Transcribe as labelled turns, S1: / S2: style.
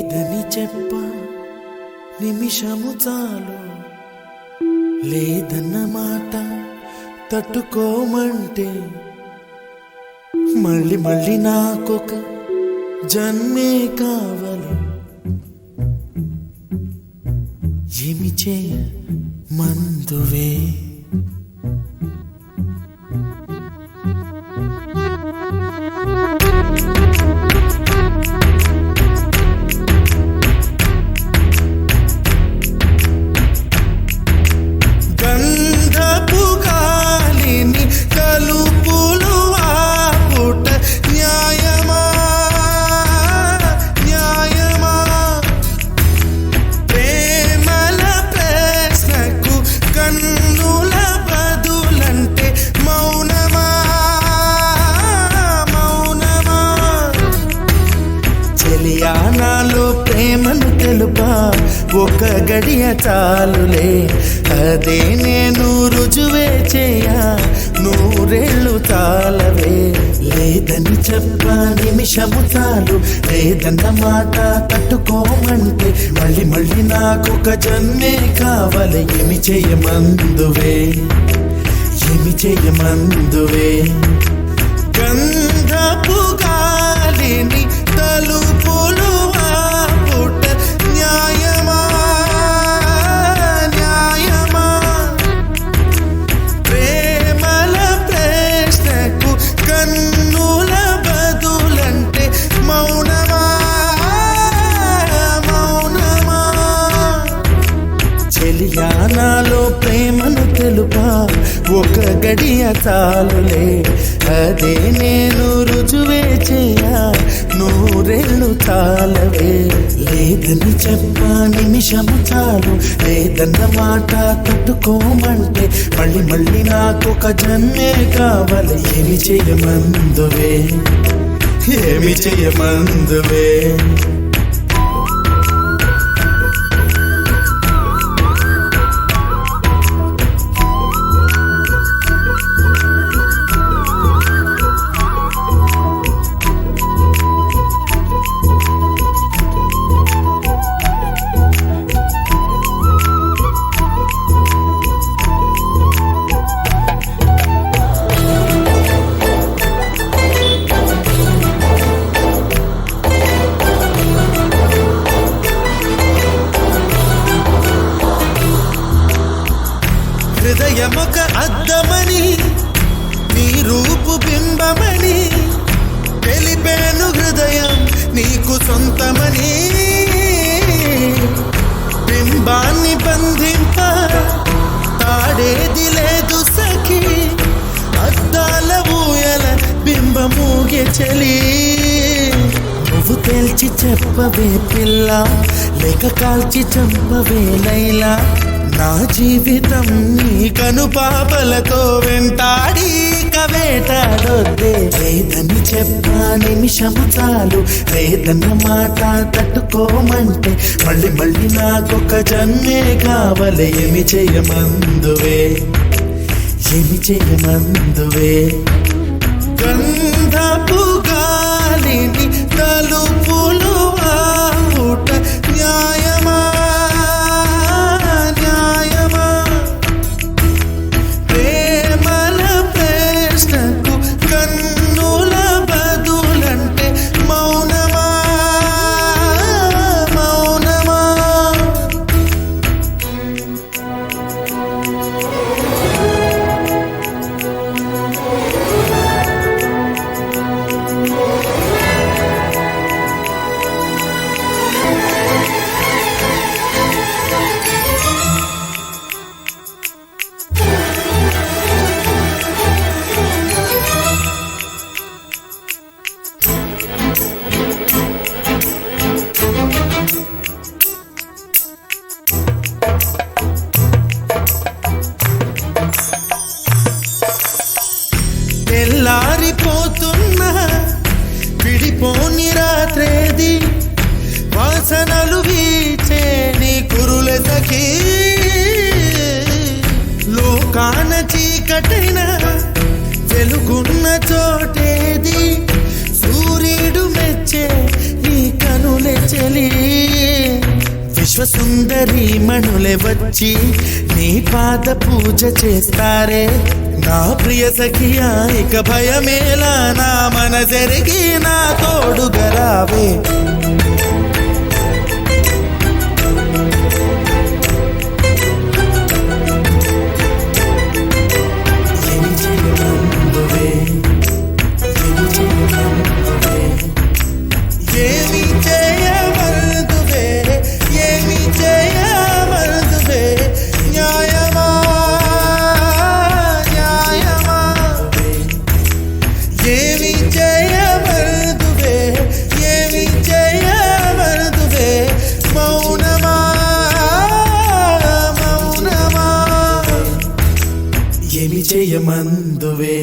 S1: లేదని చెప్ప నిమిషము చాలు. లేదన్న మాట తట్టుకోమంటే మళ్ళీ మళ్ళీ నాకొక జన్మే కావాలి. ఏమి చేయ మందువే. నాలో ప్రేమను తెలుపా? ఒక గడియ చాలులే. అదే నేను రుజువే చేయా. నూరేళ్ళు తాళవే. లేదని చెప్ప నిమిషము చాలు. లేదన్న మాట తట్టుకోమంటే మళ్ళీ మళ్ళీ నాకు ఒక జన్మే కావాలి. ఏమి చేయమందువే? ఏమి చేయమందువే? గంధపు గాలిని తలు ఒక గడియ చాలులే. అదే నేను రుజువే చేయా నూరేళ్ళు చాలవే. లేదని చెప్పా నిమిషము చాలు. లేదన్న మాట తట్టుకోమంటే మళ్ళీ మళ్ళీ నాకు ఒక జన్మే కావాలి. ఏమి చేయమందువే? ఏమి చేయమందువే? హృదయమొక అద్దమని నీ రూపు బింబమని తెలిపేను హృదయం నీకు సొంతమని. బింబాన్ని బంధింప తాడేది లేదు సఖి అద్దాల ఊయల బింబమూగే చలి. నువ్వు తేల్చి చెప్పవే పిల్ల లేక కాల్చి చంపవే లైలా. నా జీవితం నీ కను పాపలతో వెంటాడి కవేటాడొద్దే లేదని చెప్పా నిమిషము చాలు. లేదన్న మాట తట్టుకోమంటే మళ్ళీ మళ్ళీ నాకొక జన్మే కావాలి. ఏమి చేయమందువే? ఏమి చేయమందువే? గంధపు గాలిని తలుపు చీకటైన వెలుగున్న చోటేది. సూర్యుడు మెచ్చే నీ కనులే చెలి. విశ్వసుందరి మణులే వచ్చి నీ పాద పూజ చేస్తారే. నా ప్రియ సఖియా ఇక భయమేలా నా మన జరిగి నా తోడుగరావే జయమందువే